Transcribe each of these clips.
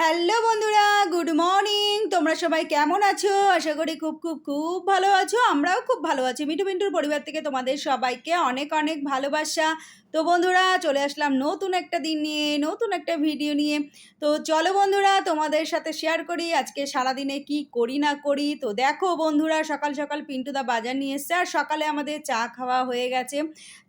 Hello বন্ধুরা, good morning. তোমরা সবাই কেমন আছো? আশা করি খুব খুব খুব ভালো আছো। আমরাও খুব ভালো আছি। মিঠু মিন্টুর পরিবার থেকে তোমাদের সবাইকে অনেক অনেক ভালোবাসা। তো বন্ধুরা, চলে আসলাম নতুন একটা দিন নিয়ে, নতুন একটা ভিডিও নিয়ে। তো চলো বন্ধুরা, তোমাদের সাথে শেয়ার করি আজকে সারাদিনে কি করি না করি। তো দেখো বন্ধুরা, সকাল সকাল পিন্টুদা বাজার নিয়ে এসছে আর সকালে আমাদের চা খাওয়া হয়ে গেছে।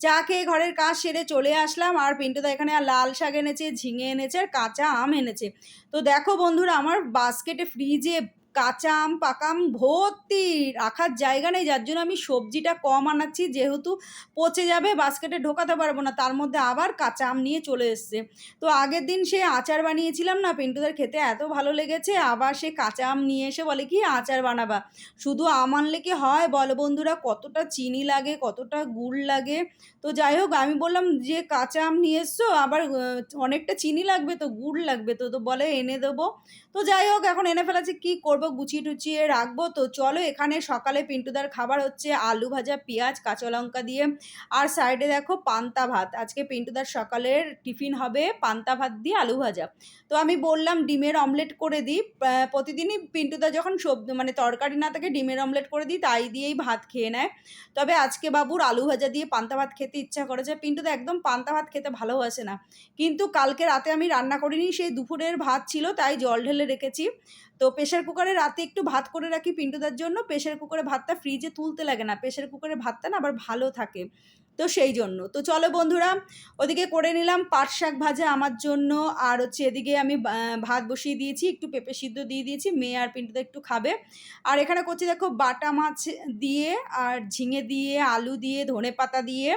চা খেয়ে ঘরের কাজ সেরে চলে আসলাম আর পিন্টুদা এখানে আর লাল শাক এনেছে, ঝিঙে এনেছে আর কাঁচা আম এনেছে। তো দেখো বন্ধুরা, আমার বাস্কেটে ফ্রিজে কাঁচা আম পাকা আম ভর্তি। রাখার জায়গা নেই, যার জন্য আমি সবজিটা কম আনাচ্ছি, যেহেতু পচে যাবে, বাস্কেটে ঢোকাতে পারব না, তার মধ্যে আবার কাঁচা আম নিয়ে চলে এসছে। তো আগের দিন সে আচার বানিয়েছিলাম না, পিন্টুদের খেতে এত ভালো লেগেছে, আবার সে কাঁচা আম নিয়ে এসে বলে, কি আচার বানাবা? শুধু আম আনলে কি হয়? বলো বন্ধুরা, কতটা চিনি লাগে, কতটা গুড় লাগে? তো যাই হোক, আমি বললাম, যে কাঁচা আম নিয়ে এসছো, আবার অনেকটা চিনি লাগবে তো, গুড় লাগবে তো তো বলে এনে দেবো। তো যাই হোক, এখন এনে ফেলেছি, কি করব? গুছিয়ে টুচিয়ে রাখব। তো চলো এখানে সকালে পিন্টুদার খাবার হচ্ছে আলু ভাজা, পেঁয়াজ, কাঁচা লঙ্কা দিয়ে। আর সাইডে দেখো পান্তা ভাত। আজকে পিন্টুদার সকালের টিফিন হবে পান্তা ভাত দিয়ে আলু ভাজা। তো আমি বললাম ডিমের অমলেট করে দিই। প্রতিদিনই পিন্টুদা যখন সবজি মানে তরকারি না থাকে ডিমের অমলেট করে দিই, তাই দিয়েই ভাত খেয়ে নেয়। তবে আজকে বাবুর আলু ভাজা দিয়ে পান্তা ভাত খেতে ইচ্ছা করেছে। পিন্টুদা একদম পান্তা ভাত খেতে ভালোবাসে না। কিন্তু কালকে রাতে আমি রান্না করিনি, সেই দুপুরের ভাত ছিল, তাই জল ঢেলে রেখেছি। তো প্রেশার কুকারে রাতে একটু ভাত করে রাখি পিন্টুদার জন্য। প্রেশার কুকারে ভাতটা ফ্রিজে তুলতে লাগে না। প্রেশার কুকারে ভাতটা না আবার ভালো থাকে। তো সেই জন্য। তো চলো বন্ধুরা, ওদিকে করে নিলাম পাট শাক ভাজা আমার জন্য। আর হচ্ছে এদিকে আমি ভাত বসিয়ে দিয়েছি, একটু পেঁপে সিদ্ধ দিয়ে দিয়েছি। মেয়ে আর পিন্টুদা একটু খাবে। আর এখানে করছি দেখো বাটা মাছ দিয়ে, আর ঝিঙে দিয়ে, আলু দিয়ে, ধনে পাতা দিয়ে,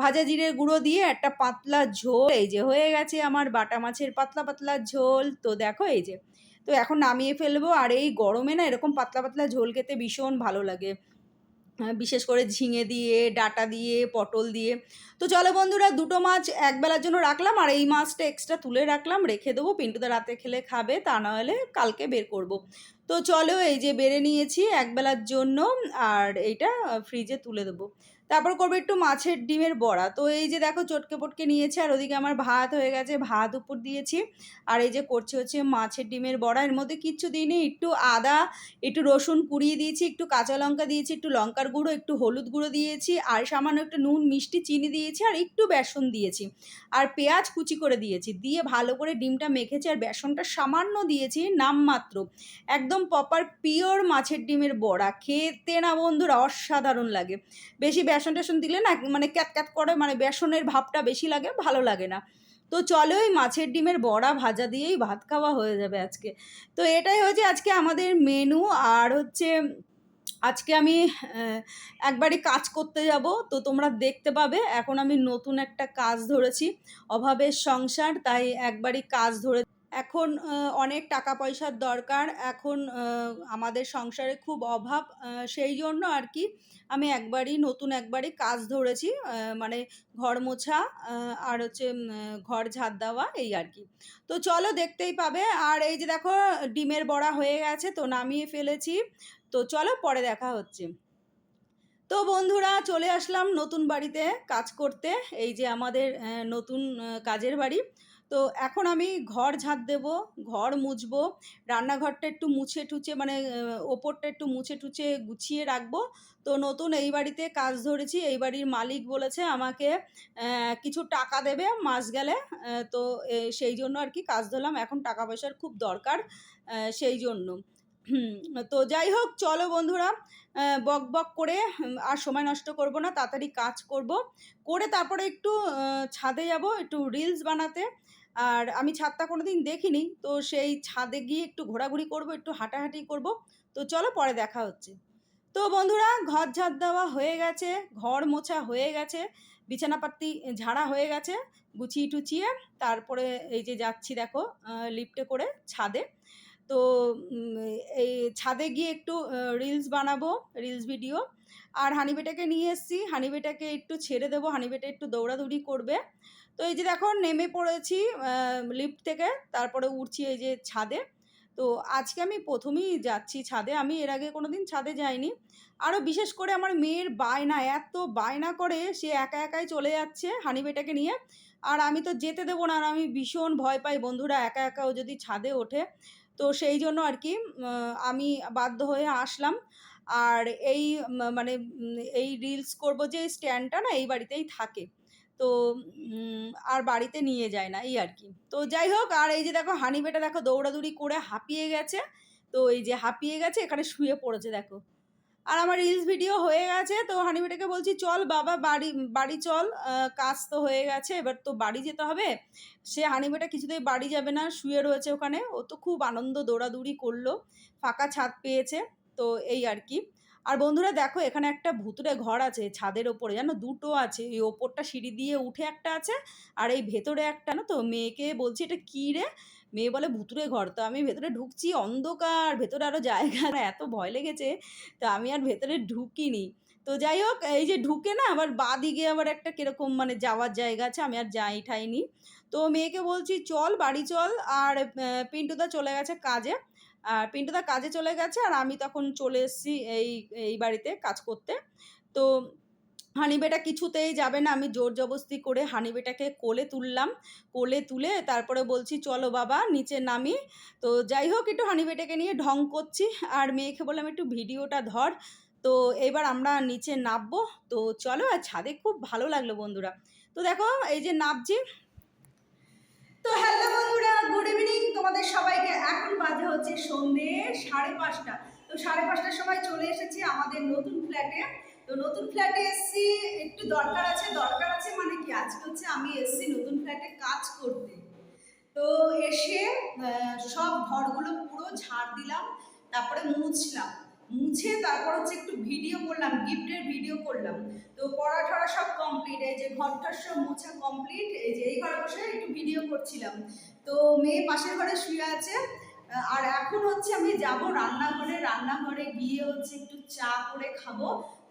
ভাজা জিরের গুঁড়ো দিয়ে, একটা পাতলা ঝোল। এই যে হয়ে গেছে আমার বাটা মাছের পাতলা পাতলা ঝোল। তো দেখো এই যে তো এখন নামিয়ে ফেলব। আর এই গরমে না এরকম পাতলা পাতলা ঝোল খেতে ভীষণ ভালো লাগে। বিশেষ করে ঝিঙে দিয়ে, ডাটা দিয়ে, পটল দিয়ে। তো চলো বন্ধুরা, দুটো মাছ একবেলার জন্য রাখলাম। আর এই মাছটা এক্সট্রা তুলে রাখলাম, রেখে দেবো। পিন্টুদা রাতে খেলে খাবে, তা না হলে কালকে বের করব। তো চলো এই যে বেড়ে নিয়েছি একবেলার জন্য, আর এইটা ফ্রিজে তুলে দেবো। তারপর করব একটু মাছের ডিমের বড়া। তো এই যে দেখো চটকে পটকে নিয়েছে, আর ওদিকে আমার ভাত হয়ে গেছে, ভাত উপর দিয়েছি। আর এই যে করছে হচ্ছে মাছের ডিমের বড়া। এর মধ্যে কিচ্ছু দিইনি, একটু আদা, একটু রসুন কুড়িয়ে দিয়েছি, একটু কাঁচা লঙ্কা দিয়েছি, একটু লঙ্কার গুঁড়ো, একটু হলুদ গুঁড়ো দিয়েছি, আর সামান্য একটু নুন, মিষ্টি, চিনি দিয়েছি, আর একটু বেসন দিয়েছি। আর পেঁয়াজ কুচি করে দিয়েছি, দিয়ে ভালো করে ডিমটা মেখেছি, আর বেসনটা সামান্য দিয়েছি নামমাত্র। একদম প্রপার পিওর মাছের ডিমের বড়া, খেতে না বন্ধুরা অসাধারণ লাগে। বেশি বেসন টেসন দিলে না মানে ক্যাট ক্যাট করে মানে বেসনের ভাবটা বেশি লাগে, ভালো লাগে না। তো চলো ওই মাছের ডিমের বড়া ভাজা দিয়েই ভাত খাওয়া হয়ে যাবে আজকে। তো এটাই হচ্ছে আজকে আমাদের মেনু আর হচ্ছে আজকে আমি একবারই কাজ করতে যাব। তো তোমরা দেখতে পাবে, এখন আমি নতুন একটা কাজ ধরেছি, অভাবের সংসার, তাই একবারই কাজ ধরে এখন অনেক টাকা পয়সার দরকার। এখন আমাদের সংসারে খুব অভাব সেই জন্য আর কি আমি একবারই, নতুন একবারই কাজ ধরেছি মানে ঘর মোছা আর হচ্ছে ঘর ঝাড় দেওয়া, এই আর কি। তো চলো দেখতেই পাবে। আর এই যে দেখো, ডিমের বড়া হয়ে গেছে, তো নামিয়ে ফেলেছি। তো চলো পরে দেখা হচ্ছে। তো বন্ধুরা, চলে আসলাম নতুন বাড়িতে কাজ করতে। এই যে আমাদের নতুন কাজের বাড়ি। তো এখন আমি ঘর ঝাঁট দেব, ঘর মুছবো, রান্নাঘরটা একটু মুছে টুছে মানে ওপরটা একটু মুছে টুছে গুছিয়ে রাখব। তো নতুন এই বাড়িতে কাজ ধরেছি, এই বাড়ির মালিক বলেছে আমাকে কিছু টাকা দেবে মাস গেলে তো সেই জন্য আর কি কাজ ধরলাম। এখন টাকা পয়সার খুব দরকার সেই জন্য। তো যাই হোক, চলো বন্ধুরা বক বক করে আর সময় নষ্ট করব না, তাড়াতাড়ি কাজ করব। করে তারপরে একটু ছাদে যাব, একটু রিলস বানাতে। আর আমি ছাদটা কোনোদিন দেখিনি, তো সেই ছাদে গিয়ে একটু ঘোরাঘুরি করব, একটু হাঁটাহাঁটি করব। তো চলো পরে দেখা হচ্ছে। তো বন্ধুরা, ঘর ঝাড় দেওয়া হয়ে গেছে, ঘর মোছা হয়ে গেছে, বিছানাপাতি ঝাড়া হয়ে গেছে, গুছিয়ে টুচিয়ে তারপরে এই যে যাচ্ছি দেখো লিফটে করে ছাদে। তো এই ছাদে গিয়ে একটু রিলস বানাবো রিলস ভিডিও আর হানিবেটাকে নিয়ে এসেছি। হানিবেটাকে একটু ছেড়ে দেবো। হানিবেটা একটু দৌড়াদৌড়ি করবে। তো এই যে দেখো, নেমে পড়েছি লিফট থেকে। তারপরে উঠছি এই যে ছাদে। তো আজকে আমি প্রথমেই যাচ্ছি ছাদে। আমি এর আগে কোনো দিন ছাদে যাইনি। আরও বিশেষ করে আমার মেয়ের বায়না, এত বায়না করে সে একা একাই চলে যাচ্ছে হানিবেটাকে নিয়ে। আর আমি তো যেতে দেবো না। আর আমি ভীষণ ভয় পাই বন্ধুরা, একা একা ও যদি ছাদে ওঠে। তো সেই জন্য আর কি আমি বাধ্য হয়ে আসলাম। আর এই মানে এই রিলস করব যে স্ট্যান্ডটা না এই বাড়িতেই থাকে। তো আর বাড়িতে নিয়ে যায় না, এই আর কি তো যাই হোক, আর এই যে দেখো হানি বেটা দেখো দৌড়াদৌড়ি করে হাঁপিয়ে গেছে। তো এই যে হাঁপিয়ে গেছে, এখানে শুয়ে পড়েছে, দেখো। আর আমার রিলস ভিডিও হয়ে গেছে, তো হানিবেটাকে বলছি, চল বাবা, বাড়ি বাড়ি চল কাজ তো হয়ে গেছে, এবার তো বাড়ি যেতে হবে। সে হানিবেটা কিছুতেই বাড়ি যাবে না, শুয়ে রয়েছে ওখানে। ও তো খুব আনন্দ, দৌড়াদৌড়ি করল, ফাঁকা ছাদ পেয়েছে, তো এই আর কি। আর বন্ধুরা দেখো, এখানে একটা ভুতুরে ঘর আছে, ছাদের ওপরে, জানো, দুটো আছে। এই ওপরটা সিঁড়ি দিয়ে উঠে একটা আছে, আর এই ভেতরে একটা না তো, মেয়েকে বলছি, এটা কী রে? মেয়ে বলে ভুতুরে ঘর। তো আমি ভেতরে ঢুকছি, অন্ধকার, ভেতরে আরও জায়গা এত ভয় লেগেছে, তো আমি আর ভেতরে ঢুকিনি। তো যাই হোক, এই যে ঢুকে না আবার বাঁ দিকে আবার একটা কীরকম মানে যাওয়ার জায়গা আছে, আমি আর যাই ঠাইনি। তো মেয়েকে বলছি, চল, বাড়ি চল। আর পিন্টুদা চলে গেছে কাজে। আর পিন্টুদা কাজে চলে গেছে, আর আমি তখন চলে এসেছি এই এই বাড়িতে কাজ করতে। তো হানিবেটা কিছুতেই যাবে না। আমি জোর জবস্তি করে হানিবেটাকে কোলে তুললাম। কোলে তুলে তারপরে বলছি, চলো বাবা, নিচে নামি। তো যাই হোক, একটু হানিবেটাকে নিয়ে ঢং করছি। আর মেয়েকে বললাম, একটু ভিডিওটা ধর। তো এবার আমরা নিচে নামবো। তো চলো, আর ছাদে খুব ভালো লাগল বন্ধুরা। তো দেখো, এই যে নামছি। তো হ্যালো বন্ধুরা, গুড ইভিনিং। তোমাদের সবাইকে এখন বাজে হচ্ছে সন্ধে সাড়ে পাঁচটা। তো সাড়ে পাঁচটার সময় চলে এসেছি আমাদের নতুন ফ্ল্যাটে। তো নতুন ফ্ল্যাটে এসেছি, একটু দরকার আছে দরকার আছে মানে কি? আজকে হচ্ছে আমি এসেছি নতুন ফ্ল্যাটে কাজ করতে। তো এসে সব ঘরগুলো পুরো ঝাড় দিলাম, তারপরে মুছলাম। মুছে তারপর হচ্ছে একটু ভিডিও করলাম গিফটের ভিডিও করলাম। তো পড়া ঠড়া সব কমপ্লিট এই যে ঘরটার সব মোছা কমপ্লিট এই যে এই ঘরে বসে একটু ভিডিও করছিলাম। তো মেয়ে পাশের ঘরে শুয়ে আছে আর এখন হচ্ছে আমি যাব রান্নাঘরে। রান্নাঘরে গিয়ে হচ্ছে একটু চা করে খাব।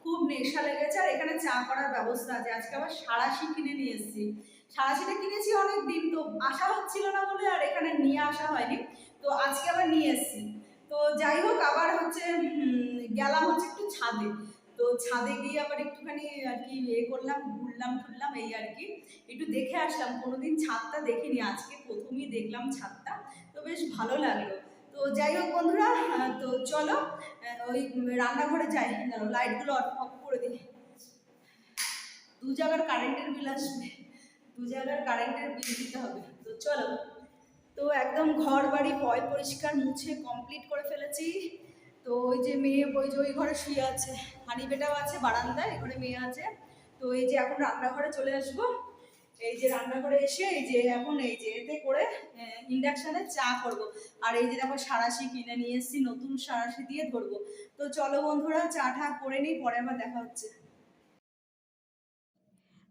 খুব নেশা লেগেছে আর এখানে চা করার ব্যবস্থা আছে। আজকে আবার সারাশি কিনে নিয়ে এসেছি। সারাশিটা কিনেছি অনেক দিন তো আসা হচ্ছিল না বলে আর এখানে নিয়ে আসা হয়নি। তো আজকে আবার নিয়ে এসেছি। তো যাই হোক, আবার হচ্ছে গেলাম হচ্ছে একটু ছাদে। তো ছাদে গিয়ে আবার একটুখানি আর কি ইয়ে করলাম, ঘুরলাম, টুরলাম, এই আর কি। একটু দেখে আসলাম। কোনোদিন ছাদটা দেখিনি। আজকে প্রথমেই দেখলাম ছাদটা। তো বেশ ভালো লাগল। তো যাই হোক বন্ধুরা তো চলো ওই রান্নাঘরে যাই। লাইটগুলো অফ করে দিই। দু জায়গার কারেন্টের বিল আসবে। দু জায়গার কারেন্টের বিল দিতে হবে। তো চলো, তো একদম ঘর বাড়ি পয় পরিষ্কার, মুছে কমপ্লিট করে ফেলেছি। তো ওই যে মেয়ে, ওই যে ওই ঘরে শুয়ে আছে। হানি বেটাও আছে, বারান্দায় এখানে মেয়ে আছে। তো এই যে এখন রান্নাঘরে চলে আসব। এই যে রান্না করে এসে, এই যে এখন এই যে এতে করে ইন্ডাকশানে চা করব। আর এই যে দেখো সারাশি কিনে নিয়ে এসেছি, নতুন সারাশি দিয়ে ধরবো। তো চলো বন্ধুরা চা ঠা করে নিই, পরে আবার দেখা হচ্ছে।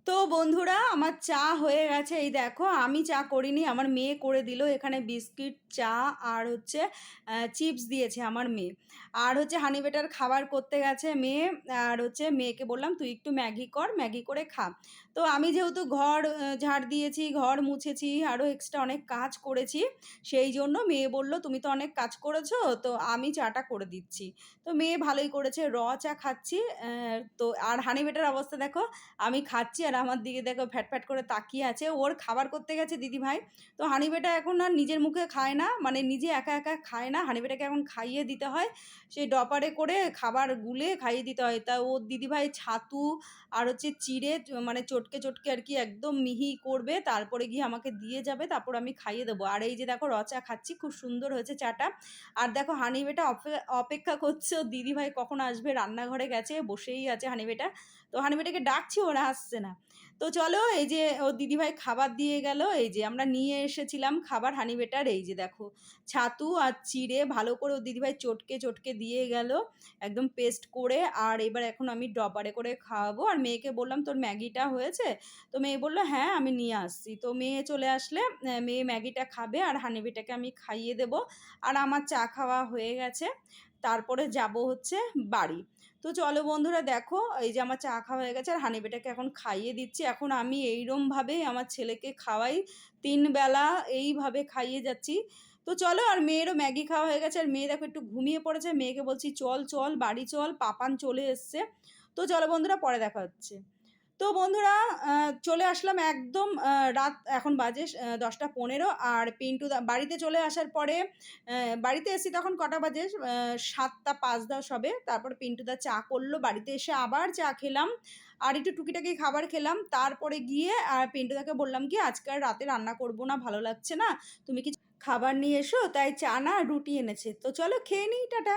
তো বন্ধুরা, আমার চা হয়ে গেছে। এই দেখো, আমি চা করিনি, আমার মেয়ে করে দিল। এখানে বিস্কিট, চা আর হচ্ছে চিপস দিয়েছে আমার মেয়ে। আর হচ্ছে হানি বেটার খাবার করতে গেছে মেয়ে। আর হচ্ছে, মেয়েকে বললাম, তুই একটু ম্যাগি কর, ম্যাগি করে খা। তো আমি যেহেতু ঘর ঝাড় দিয়েছি, ঘর মুছেছি আরও এক্সট্রা অনেক কাজ করেছি, সেই জন্য মেয়ে বলল, তুমি তো অনেক কাজ করেছ, তো আমি চাটা করে দিচ্ছি। তো মেয়ে ভালোই করেছে, র চা খাচ্ছি তো, আর হানি বেটার অবস্থা দেখো, আমি খাচ্ছি আর আমার দিকে দেখো ফ্যাট ফ্যাট করে তাকিয়ে আছে। ওর খাবার করতে গেছে দিদি ভাই তো হানিবেটা এখন আর নিজের মুখে খায় না মানে নিজে একা একা খায় না। হানিবেটাকে এখন খাইয়ে দিতে হয়। সেই ডপারে করে খাবার গুলে খাইয়ে দিতে হয়। তা ওর দিদিভাই ছাতু আর হচ্ছে চিড়ে মানে চটকে চটকে আর কি একদম মিহি করবে। তারপরে গিয়ে আমাকে দিয়ে যাবে, তারপর আমি খাইয়ে দেবো। আর এই যে দেখো রচা খাচ্ছি, খুব সুন্দর হয়েছে চাটা। আর দেখো হানিবেটা অপে- অপেক্ষা করছে দিদিভাই কখন আসবে? রান্নাঘরে গেছে, বসেই আছে হানিবেটা। তো হানিবেটাকে ডাকছি, ওরা আসছে না। তো চলো এই যে ওর দিদিভাই খাবার দিয়ে গেল, এই যে আমরা নিয়ে এসেছিলাম খাবার হানি বেটার এই যে দেখো। ছাতু আর চিড়ে ভালো করে ওর দিদিভাই চটকে চটকে দিয়ে গেল, একদম পেস্ট করে, আর এবার এখন আমি ডবারে করে খাওয়াবো। আর মেয়েকে বললাম, তোর ম্যাগিটা হয়েছে? তো মেয়ে বলল হ্যাঁ আমি নিয়ে আসছি। তো মেয়ে চলে আসলে মেয়ে ম্যাগিটা খাবে, আর হানিবিটাকে আমি খাইয়ে দেব। আর আমার চা খাওয়া হয়ে গেছে। তারপরে যাব হচ্ছে বাড়ি। তো চলো বন্ধুরা দেখো, এই যে আমার চা খাওয়া হয়ে গেছে আর হানিবেটাকে এখন খাইয়ে দিচ্ছি। এখন আমি এইরমভাবে আমার ছেলেকে খাওয়াই, তিন বেলা এইভাবে খাইয়ে যাচ্ছি। তো চলো আর মেয়েরও ম্যাগি খাওয়া হয়ে গেছে। আর মেয়ে দেখো একটু ঘুমিয়ে পড়েছে। মেয়েকে বলছি, চল চল, বাড়ি চল, পাপান চলে এসছে। তো চলো বন্ধুরা পরে দেখা হচ্ছে। তো বন্ধুরা চলে আসলাম একদম রাত এখন বাজে দশটা পনেরো, আর পিন্টু বাড়িতে চলে আসার পরে বাড়িতে এসি তখন কটা বাজে? সাতটা পাঁচ দশ হবে তারপর পিন্টুদা চা করল, বাড়িতে এসে আবার চা খেলাম, আর একটু টুকিটাকি খাবার খেলাম, তারপরে গিয়ে, আর পিন্টুদাকে বললাম কি, আজকে আর রাতে রান্না করব না, ভালো লাগছে না, তুমি কিছু খাবার নিয়ে এসো, তাই চা না, রুটি এনেছে। তো চলো খেয়ে নিই, টাটা।